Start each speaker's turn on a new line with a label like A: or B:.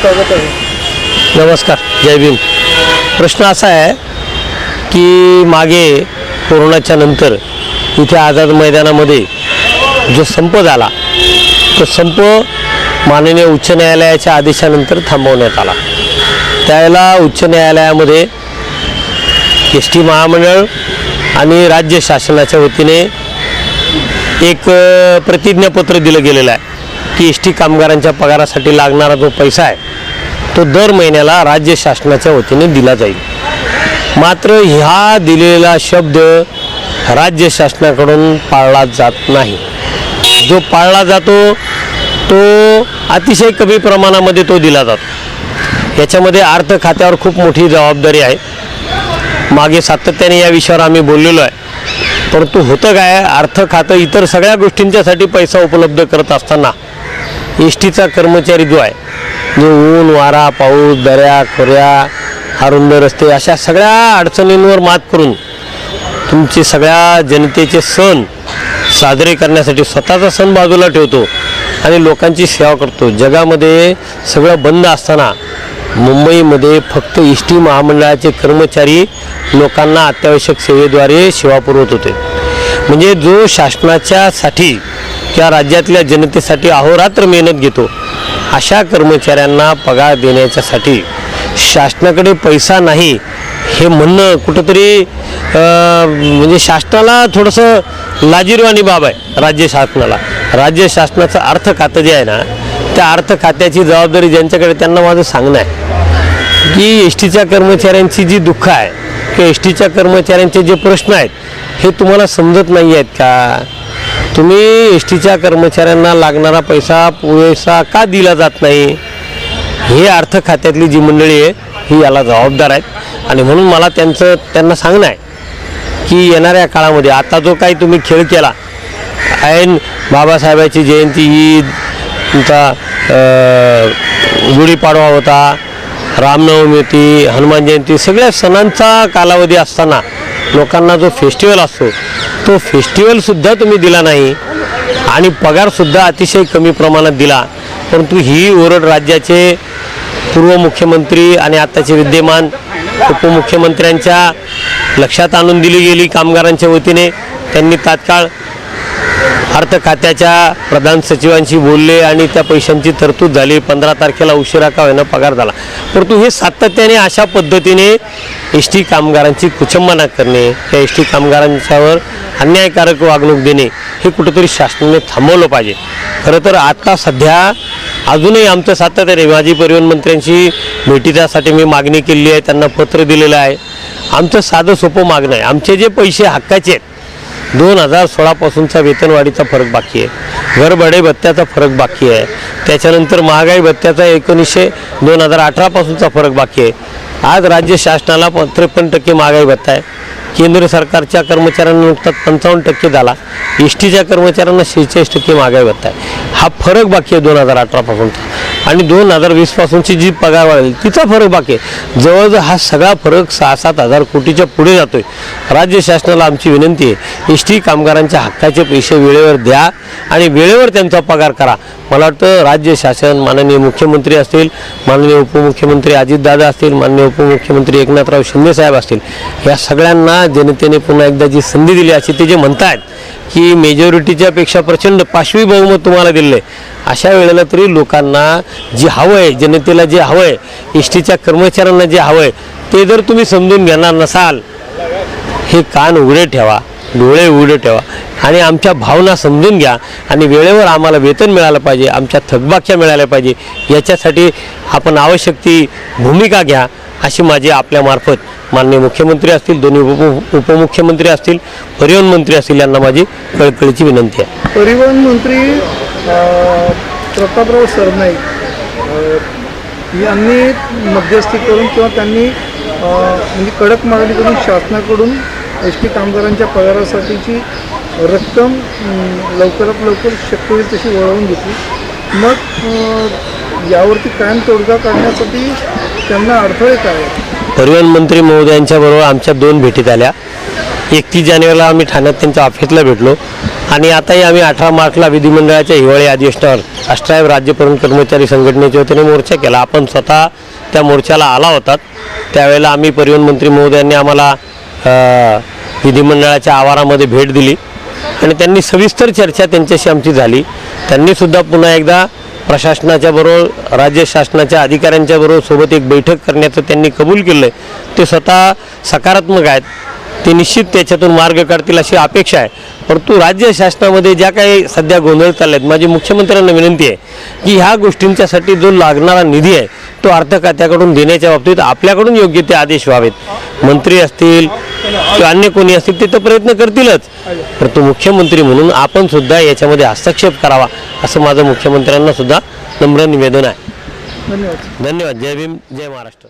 A: स्वागत आहे.
B: नमस्कार जय भीम. प्रश्न असा आहे की मागे कोरोनाच्या नंतर इथे आझाद मैदानामध्ये जो संप झाला तो संप माननीय उच्च न्यायालयाच्या आदेशानंतर थांबवण्यात आला. त्यावेळेला उच्च न्यायालयामध्ये एस टी महामंडळ आणि राज्य शासनाच्या वतीने एक प्रतिज्ञापत्र दिलं गेलेलं आहे. की एस टी कामगारांच्या पगारासाठी लागणारा जो पैसा आहे तो दर महिन्याला राज्य शासनाच्या वतीने दिला जाईल. मात्र ह्या दिलेला शब्द राज्य शासनाकडून पाळला जात नाही. जो पाळला जातो तो अतिशय कमी प्रमाणामध्ये तो दिला जातो. याच्यामध्ये अर्थ खात्यावर खूप मोठी जबाबदारी आहे. मागे सातत्याने या विषयावर आम्ही बोललेलो आहे. परंतु होतं काय अर्थ खातं इतर सगळ्या गोष्टींच्यासाठी पैसा उपलब्ध करत असताना एस टीचा कर्मचारी जो आहे जो ऊन वारा पाऊस दऱ्या खोऱ्या अरुंद रस्ते अशा सगळ्या अडचणींवर मात करून तुमचे सगळ्या जनतेचे सण साजरे करण्यासाठी स्वतःचा सण बाजूला ठेवतो आणि लोकांची सेवा करतो. जगामध्ये सगळं बंद असताना मुंबईमध्ये फक्त एस टी महामंडळाचे कर्मचारी लोकांना अत्यावश्यक सेवेद्वारे सेवा पुरवत होते. म्हणजे जो शासनाच्यासाठी किंवा राज्यातल्या जनतेसाठी अहोरात्र मेहनत घेतो. अशा कर्मचाऱ्यांना पगार देण्याच्यासाठी शासनाकडे पैसा नाही हे म्हणणं कुठंतरी म्हणजे शासनाला थोडंसं लाजीरवाणी बाब आहे राज्य शासनाला. राज्य शासनाचं अर्थ खातं जे आहे ना त्या अर्थ खात्याची जबाबदारी ज्यांच्याकडे त्यांना माझं सांगणं आहे. की एस टीच्या कर्मचाऱ्यांची जी दुःख आहे किंवा एस टीच्या कर्मचाऱ्यांचे जे प्रश्न आहेत हे तुम्हाला समजत नाही आहेत का? तुम्ही एस टीच्या कर्मचाऱ्यांना लागणारा पैसा पुरेसा का दिला जात नाही? हे अर्थ खात्यातली जी मंडळी आहे ही याला जबाबदार आहेत. आणि म्हणून मला त्यांचं त्यांना सांगणं आहे की येणाऱ्या काळामध्ये आता जो काही तुम्ही खेळ केला ऐन बाबासाहेबाची जयंती ईद तुमचा गुढीपाडवा होता रामनवमी होती हनुमान जयंती सगळ्या सणांचा कालावधी असताना लोकांना जो फेस्टिवल असतो तो फेस्टिवलसुद्धा तुम्ही दिला नाही आणि पगारसुद्धा अतिशय कमी प्रमाणात दिला. परंतु ही ओरड राज्याचे पूर्व मुख्यमंत्री आणि आत्ताचे विद्यमान उपमुख्यमंत्र्यांच्या लक्षात आणून दिली गेली कामगारांच्या वतीने. त्यांनी तात्काळ अर्थ खात्याच्या प्रधान सचिवांशी बोलले आणि त्या पैशांची तरतूद झाली. पंधरा तारखेला उशिरा का होईना पगार झाला. परंतु हे सातत्याने अशा पद्धतीने एस टी कामगारांची कुचंबना करणे त्या एस टी कामगारांच्यावर अन्यायकारक वागणूक देणे हे कुठंतरी शासनाने थांबवलं पाहिजे. खरं तर आत्ता सध्या अजूनही आमचं सातत्याने माजी परिवहन मंत्र्यांशी भेटीच्यासाठी मी मागणी केलेली आहे. त्यांना पत्र दिलेलं आहे. आमचं साधं सोपं मागणं आहे. आमचे जे पैसे हक्काचे आहेत दोन हजार सोळापासूनचा वेतनवाढीचा फरक बाकी आहे. घरभाडे भत्त्याचा फरक बाकी आहे. त्याच्यानंतर महागाई भत्त्याचा एकोणीसशे दोन हजार अठरापासूनचा फरक बाकी आहे. आज राज्य शासनाला त्रेपन्न टक्के महागाई भत्ता आहे. केंद्र सरकारच्या कर्मचाऱ्यांना नुकताच पंचावन्न टक्के झाला. एस टीच्या कर्मचाऱ्यांना शेहेचाळीस टक्के महागाई भत्ता आहे. हा फरक बाकी आहे दोन हजार अठरापासूनचा आणि दोन हजार वीसपासूनची जी पगार वाढेल तिचा फरक बाकी आहे. जवळजवळ हा सगळा फरक सहा सात हजार कोटीच्या पुढे जातोय. राज्य शासनाला आमची विनंती आहे एस टी कामगारांच्या हक्काचे पैसे वेळेवर द्या आणि वेळेवर त्यांचा पगार करा. मला वाटतं राज्य शासन माननीय मुख्यमंत्री असतील माननीय उपमुख्यमंत्री अजितदादा असतील माननीय उपमुख्यमंत्री एकनाथराव शिंदेसाहेब असतील या सगळ्यांना जनतेने पुन्हा एकदा जी संधी दिली अशी ते जे म्हणतात की मेजॉरिटीच्या पेक्षा प्रचंड पाशवी बहुमत तुम्हाला दिलं आहे अशा वेळेला तरी लोकांना जे हवं आहे जनतेला जे हवं आहे एस टीच्या कर्मचाऱ्यांना जे हवं आहे ते जर तुम्ही समजून घेणार नसाल हे कान उघडे ठेवा. डोळे उघडे ठेवा. आणि आमच्या भावना समजून घ्या. आणि वेळेवर आम्हाला वेतन मिळालं पाहिजे आमच्या थकबाक्या मिळाल्या पाहिजे याच्यासाठी आपण आवश्यक ती भूमिका घ्या अशी माझी आपल्यामार्फत माननीय मुख्यमंत्री असतील दोन्ही उप उपमुख्यमंत्री असतील परिवहन मंत्री असतील यांना माझी कळकळीची विनंती आहे.
A: परिवहन मंत्री प्रतापराव सरनाईक यांनी मध्यस्थी करून किंवा त्यांनी म्हणजे कडक मागणी करून शासनाकडून एस टी कामगारांच्या पगारासाठीची रक्कम लवकरात लवकर शक्य होईल तशी वळवून घेतली. मग यावरती कायम तोडगा काढण्यासाठी त्यांना अडथळे काय
B: परिवहन मंत्री महोदयांच्या बरोबर आमच्या दोन भेटी झाल्या एकतीस जानेवारीला आम्ही ठाण्यात त्यांच्या ऑफिसला भेटलो. आणि आताही आम्ही अठरा मार्चला विधिमंडळाच्या हिवाळी अधिवेशनावर अष्टायब राज्यपर्यंत कर्मचारी संघटनेच्या वतीने मोर्चा केला. आपण स्वतः त्या मोर्चाला आला होतात. त्यावेळेला आम्ही परिवहन मंत्री महोदयांनी आम्हाला विधिमंडळाच्या आवारामध्ये भेट दिली. आणि त्यांनी सविस्तर चर्चा त्यांच्याशी आमची झाली. त्यांनीसुद्धा पुन्हा एकदा प्रशासनाच्या बरोबर राज्य शासनाच्या अधिकाऱ्यांच्या बरोबर सोबत एक बैठक करण्याचं त्यांनी कबूल केलं ते स्वतः सकारात्मक आहेत. ते निश्चित त्याच्यातून मार्ग काढतील अशी अपेक्षा आहे. परंतु राज्य शासनामध्ये ज्या काही सध्या गोंधळ चालले आहेत माझी मुख्यमंत्र्यांना विनंती आहे की ह्या गोष्टींच्यासाठी जो लागणारा निधी आहे तो अर्थ खात्याकडून देण्याच्या बाबतीत आपल्याकडून योग्य ते आदेश व्हावेत. मंत्री असतील किंवा अन्य कोणी असतील ते तर प्रयत्न करतीलच. परंतु मुख्यमंत्री म्हणून आपण सुद्धा याच्यामध्ये हस्तक्षेप करावा असं माझं मुख्यमंत्र्यांना सुद्धा नम्र निवेदन आहे.
A: धन्यवाद.
B: धन्यवाद. जय भीम जय महाराष्ट्र.